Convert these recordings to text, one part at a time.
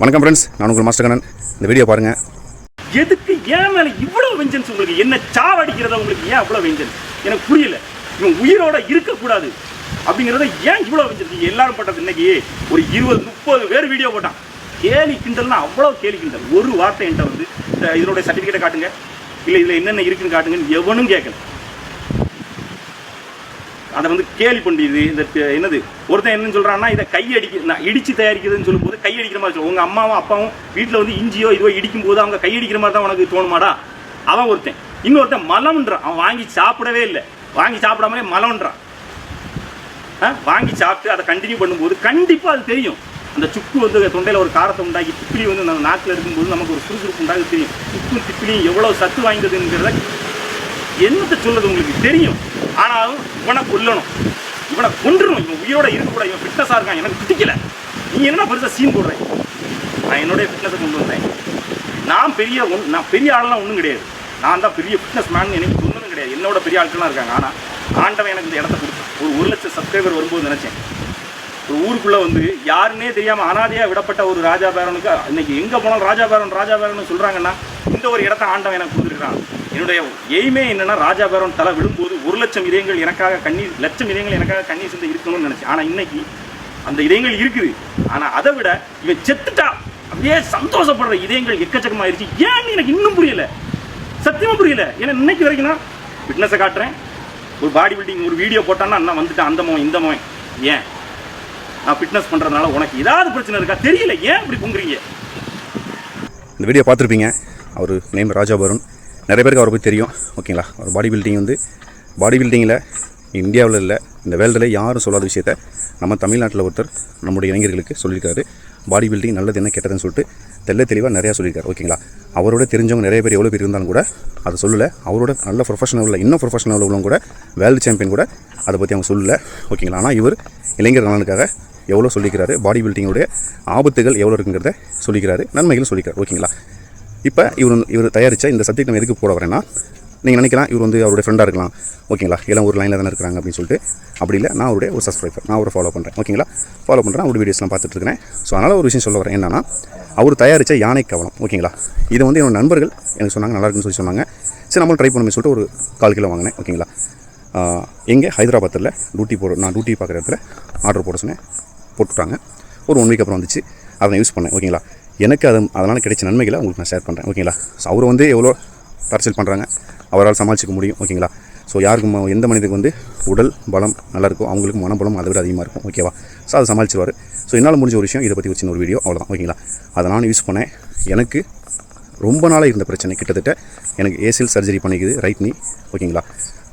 வணக்கம் ஃப்ரெண்ட்ஸ் நான் உங்கள் மாஸ்டர் கண்ணன். இந்த வீடியோ பாருங்கள் எதுக்கு ஏன் மேலே இவ்வளோ வெஞ்சன்ஸ் உங்களுக்கு? என்ன சாவடிக்கிறத உங்களுக்கு ஏன் அவ்வளோ வெஞ்சன்ஸ் எனக்கு புரியல. இவன் உயிரோட இருக்கக்கூடாது. அப்படிங்கிறத ஏன் இவ்வளோ வெஞ்சன்ஸ் எல்லாரும் பட்டது இன்னைக்கு ஒரு இருபது முப்பது பேர் வீடியோ போட்டான். கேலி கிண்டல்னா அவ்வளோ கேலி கிண்டல். ஒரு வார்த்தை என்கிட்ட வந்து இந்த இதனுடைய சர்டிஃபிகேட்டை காட்டுங்க. இல்லை இதில் என்னென்ன இருக்குன்னு காட்டுங்கன்னு எவனும் கேட்கல. அதை வந்து கேலி பண்ணிடுது. இந்த என்னது? ஒருத்தன் என்னன்னு சொல்கிறான்னா இதை கை அடிக்க நான் இடிச்சு தயாரிக்கிறதுன்னு சொல்லும்போது கை அடிக்கிற மாதிரி சொல்லுவோம் உங்கள் அம்மாவும் அப்பாவும் வீட்டில் வந்து இஞ்சியோ இதுவோ இடிக்கும் போது அவங்க கை அடிக்கிற மாதிரி தான் உனக்கு தோணுமாடா? அவன் ஒருத்தன். இன்னொருத்தன் மலம்ன்றான். அவன் வாங்கி சாப்பிடவே இல்லை. வாங்கி சாப்பிடாமலே மலம்ன்றான். ஆ? வாங்கி சாப்பிட்டு அதை கண்டினியூ பண்ணும்போது கண்டிப்பாக அது தெரியும். அந்த சுக்கு வந்து தொண்டையில் ஒரு காரத்தை உண்டாக்கி திப்பிலி வந்து நம்ம நாக்கில் இருக்கும்போது நமக்கு ஒரு சுறுசுறுப்பு உண்டாக தெரியும். சுக்கும் திப்பிலியும் எவ்வளோ சத்து வாய்ந்ததுங்கிறத என்னத்தை சொல்லுறது உங்களுக்கு? தெரியும். ஆனாலும் இவனை கொல்லணும். இவனை கொன்றணும். இவன் உயிரோட இருக்கக்கூடாது. இவன் ஃபிட்னஸாக இருக்கான். எனக்கு பிடிக்கல. நீ என்ன பெருசாக சீன் போடுறேன் நான் என்னுடைய ஃபிட்னஸை கொண்டு வந்தேன். நான் பெரிய ஒன் நான் பெரிய ஆளெலாம் ஒன்றும் கிடையாது. நான் தான் பெரிய ஃபிட்னஸ் மேன் எனக்கு ஒன்றும் கிடையாது. என்னோட பெரிய ஆட்கள்லாம் இருக்காங்க. ஆனால் ஆண்டவன் எனக்கு இந்த இடத்த கொடுத்தான். ஒரு ஒரு லட்சம் சப்ஸ்கிரைபர் வரும்போது நினச்சேன். ஒரு ஊருக்குள்ளே வந்து யாருன்னே தெரியாமல் அனாதையாக விடப்பட்ட ஒரு ராஜா பேரனுக்கு இன்னைக்கு எங்கே போனாலும் ராஜா பேரன் ராஜா பேரன் சொல்கிறாங்கன்னா இந்த ஒரு இடத்த ஆண்டவன் எனக்கு கொடுத்துருக்கான் என்னுடைய எய்மே என்னன்னா ராஜா பேரன் தலை விடும்போது ஒரு லட்சம் இதயங்கள் எனக்காக கண்ணீர் லட்சம் இதயங்கள் எனக்காக கண்ணீர் சிந்த இருக்கணும்னு நினச்சேன். ஆனால் இன்னைக்கு அந்த இதயங்கள் இருக்குது. ஆனால் அதை விட இவன் செத்துட்டா. அப்படியே சந்தோஷப்படுற இதயங்கள் எக்கச்சக்கமாயிருச்சு. ஏன்னு எனக்கு இன்னும் புரியல. சத்தியமா புரியல. ஏன்னா இன்னைக்கு வரைக்கும் நான் ஃபிட்னஸை காட்டுறேன். ஒரு பாடி பில்டிங் ஒரு வீடியோ போட்டான்னா நான் வந்துட்டேன் அந்த மோன் இந்த மோன் ஏன்? நான் ஃபிட்னஸ் பண்ணுறதுனால உனக்கு ஏதாவது பிரச்சனை இருக்கா? தெரியல. ஏன் இப்படி பொங்குறீங்க இந்த வீடியோ பார்த்துருப்பீங்க. அவர் நேம் ராஜா வருண் நிறைய பேருக்கு அவரை பற்றி தெரியும் ஓகேங்களா? அவர் பாடி பில்டிங் வந்து பாடி பில்டிங்கில் இந்தியாவில் இல்லை இந்த வேர்ல்டில் யாரும் சொல்லாத விஷயத்த நம்ம தமிழ்நாட்டில் ஒருத்தர் நம்முடைய இளைஞர்களுக்கு சொல்லியிருக்காரு. பாடி பில்டிங் நல்லது என்ன கெட்டதுன்னு சொல்லிட்டு தெல்ல தெளிவாக நிறையா சொல்லியிருக்காரு ஓகேங்களா? அவரோட தெரிஞ்சவங்க நிறைய பேர் எவ்வளோ பேர் இருந்தாலும் கூட அதை சொல்லலை. அவரோட நல்ல ப்ரொஃபஷனல் உள்ள இன்னும் ப்ரொஃபஷனல் உள்ளவங்க கூட வேர்ல்டு சாம்பியன் கூட அதை பற்றி அவங்க சொல்லலை ஓகேங்களா? ஆனால் இவர் இளைஞர் நலனுக்காக எவ்வளோ சொல்லிக்கிறாரு பாடி பில்டிங்குடைய ஆபத்துகள் எவ்வளோ இருக்குங்கிறத சொல்லிக்கிறாரு நன்மைகள் சொல்லிக்கிறார் ஓகேங்களா? இப்போ இவர் இவர் தயாரித்த இந்த சப்ஜெக்ட் நம்ம எதுக்கு போட வரேன்னா நீங்கள் நினைக்கலாம் இவர் வந்து அவருடைய ஃப்ரெண்டாக இருக்கலாம். ஓகேங்களா? எல்லாம் ஒரு லைனில் தானே இருக்கிறாங்க அப்படின்னு சொல்லிட்டு. அப்படி இல்லை நான் அவருடைய ஒரு சப்ஸ்கிரைபர் நான் அவரை ஃபாலோ பண்ணுறேன் ஓகேங்களா? ஃபாலோ பண்ணுறேன் அவருடைய வீடியோஸ்லாம் பார்த்துட்டு இருக்கிறேன். ஸோ அதனால் ஒரு விஷயம் சொல்ல வரேன். என்னன்னா அவர் தயாரித்த யானை கவனம் ஓகேங்களா? இதை வந்து என்னோடய நண்பர்கள் எனக்கு சொன்னாங்க நல்லா இருக்குன்னு சொல்லி சொன்னாங்க. சரி நம்மளும் ட்ரை பண்ணுமே சொல்லிட்டு ஒரு கால் கிலோ வாங்கினேன். ஓகேங்களா? எங்கே? ஹைதராபாத்தில் டியூட்டி போட நான் டியூட்டி பார்க்குற இடத்துல ஆர்டர் போட சொன்னேன். போட்டுட்டாங்க. ஒரு ஒன் வீக் அப்புறம் வந்துச்சு. அதை நான் யூஸ் பண்ணேன். ஓகேங்களா? எனக்கு அது அதனால் கிடைச்ச நன்மைகளை உங்களுக்கு நான் ஷேர் பண்ணுறேன் ஓகேங்களா ஸோ அவர் வந்து எவ்வளோ டார்ச்சல் பண்ணுறாங்க அவரால் சமாளிச்சிக்க முடியும். ஓகேங்களா ஸோ யாருக்கும் எந்த மனிதனுக்கு வந்து உடல் பலம் நல்லா இருக்கும் அவங்களுக்கு மனபலம் அதை விட அதிகமாக இருக்கும். ஓகேவா ஸோ அதை சமாளிச்சிருவார். ஸோ என்னால் முடிஞ்ச ஒரு விஷயம் இதை பற்றி ஒரு சின்ன ஒரு வீடியோ அவ்வளோதான் ஓகேங்களா அதை நான் யூஸ் பண்ணேன். எனக்கு ரொம்ப நாளாக இருந்த பிரச்சனை. கிட்டத்தட்ட எனக்கு ஏசிஎல் சர்ஜரி பண்ணிக்குது ரைட் நீ ஓகேங்களா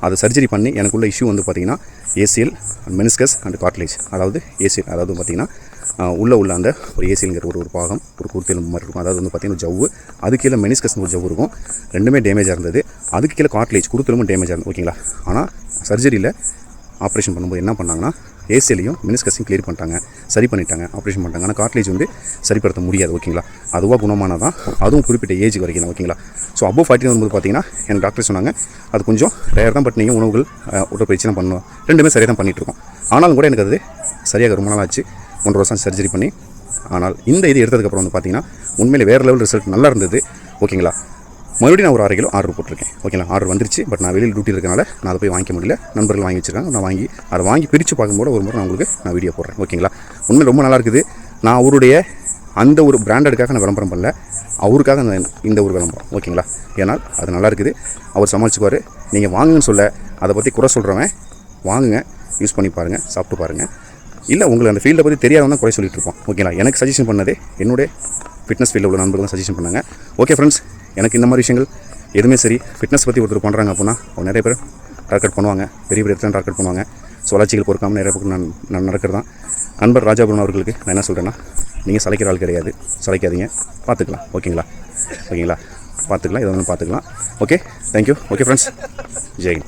அது சர்ஜரி பண்ணி எனக்குள்ள இஷ்யூ வந்து பார்த்தீங்கன்னா ஏசிஎல் மெனிஸ்கஸ் அண்ட் கார்ட்லேஜ் அதாவது ஏசிஎல் அதாவது பார்த்திங்கன்னா உள்ளே உள்ள அந்த ஒரு ஏசிங்கிற ஒரு ஒரு பாகம் ஒரு குருத்தெலும்பு மாதிரி இருக்கும். அதாவது வந்து பார்த்தீங்கன்னா ஜவ்வு. அது கீழே மெனிஸ்கஸ்னு ஒரு ஜவ்வு இருக்கும். ரெண்டுமே டேமேஜாக இருந்தது. அதுக்கு கீழே கார்ட்லேஜ் குருத்தெலும்பு டேமேஜாக இருந்தது. ஓகேங்களா ஆனால் சர்ஜரியில் ஆப்ரேஷன் பண்ணும்போது என்ன பண்ணாங்கன்னா ஏசிலையும் மினிஸ்கஸையும் கிளியர் பண்ணிட்டாங்க. சரி பண்ணிட்டாங்க. ஆப்ரேஷன் பண்ணிட்டாங்க. ஆனால் கார்ட்லேஜ் வந்து சரிப்படுத்த முடியாது. ஓகேங்களா அதுவாக குணமானதான் அதுவும் குறிப்பிட்ட ஏஜ் வரைக்கும் தான். ஓகேங்களா ஸோ அபோவ் ஃபார்ட்டி வரும்போது பார்த்தீங்கன்னா எனக்கு டாக்டர் சொன்னாங்க அது கொஞ்சம் ரேர் தான் பட் நீங்கள் உணவுகள் அஹ், உடற்பயிற்சி தான் பண்ணணும். ரெண்டுமே சரியாக தான் பண்ணிகிட்ருக்கோம் இருக்கோம். ஆனாலும் கூட எனக்கு அது சரியாக ரொம்ப நாள் ஆச்சு. ஒன்றரை வருஷம் சர்ஜரி பண்ணி ஆனால் இந்த இது எடுத்ததுக்கப்புறம் வந்து பார்த்தீங்கன்னா உண்மையிலே வேறு லெவல் ரிசல்ட் நல்லா இருந்தது. ஓகேங்களா? மறுபடியும் நான் ஒரு அரை கிலோ ஆர்டர் போட்டிருக்கேன். ஓகேங்களா? ஆர்டர் வந்துருச்சு பட் நான் வெளியில் டியூட்டி இருக்கனால நான் அதை போய் வாங்கிக்க முடியல. நண்பர்கள் வாங்கி வச்சிருக்காங்க. நான் வாங்கி அதை வாங்கி பிரித்து பார்க்கும்போது ஒரு முறை நான் உங்களுக்கு நான் வீடியோ போடுறேன். ஓகேங்களா? உண்மையில் ரொம்ப நல்லா இருக்குது. நான் அவருடைய அந்த ஒரு பிராண்டடுக்காக நான் விளம்பரம் பண்ணல. அவருக்காக நான் இந்த ஒரு விளம்பரம். ஓகேங்களா? ஏன்னால் அது நல்லா இருக்குது. அவர் சமாளிச்சுக்குவார். நீங்கள் வாங்குங்கன்னு சொல்ல அதை பற்றி குறை சொல்கிறவன் வாங்குங்க. யூஸ் பண்ணி பாருங்கள் சாப்பிட்டு பாருங்கள் இல்லை உங்களுக்கு அந்த ஃபீல்டை பற்றி தெரியாதவங்க தான் குறை சொல்லிட்டு இருப்போம். ஓகேங்களா எனக்கு சஜஷன் பண்ணதே என்னுடைய ஃபிட்னஸ் ஃபீல்டில் உள்ள நண்பர்கள் தான் சஜஷன் பண்ணாங்க. ஓகே ஃப்ரெண்ட்ஸ் எனக்கு இந்த மாதிரி விஷயங்கள் எதுவுமே சரி. ஃபிட்னஸ் பற்றி ஒருத்தர் பண்ணுறாங்க அப்படின்னா அவங்க நிறைய பேர் டார்கெட் பண்ணுவாங்க. பெரிய பெரிய இடத்துல டார்கெட் பண்ணுவாங்க. ஸோ வளர்ச்சிகள் பொறுக்காமல் நிறைய பக்கம் நான் நான் நடக்கிறது? தான் நண்பர் ராஜாபுரம் அவர்களுக்கு நான் என்ன சொல்கிறேன்னா நீங்கள் சளைக்கிற ஆள் கிடையாது. சளைக்காதீங்க. பார்த்துக்கலாம் ஓகேங்களா ஓகேங்களா பார்த்துக்கலாம் இதை வந்து பார்த்துக்கலாம் okay thank you okay friends Jai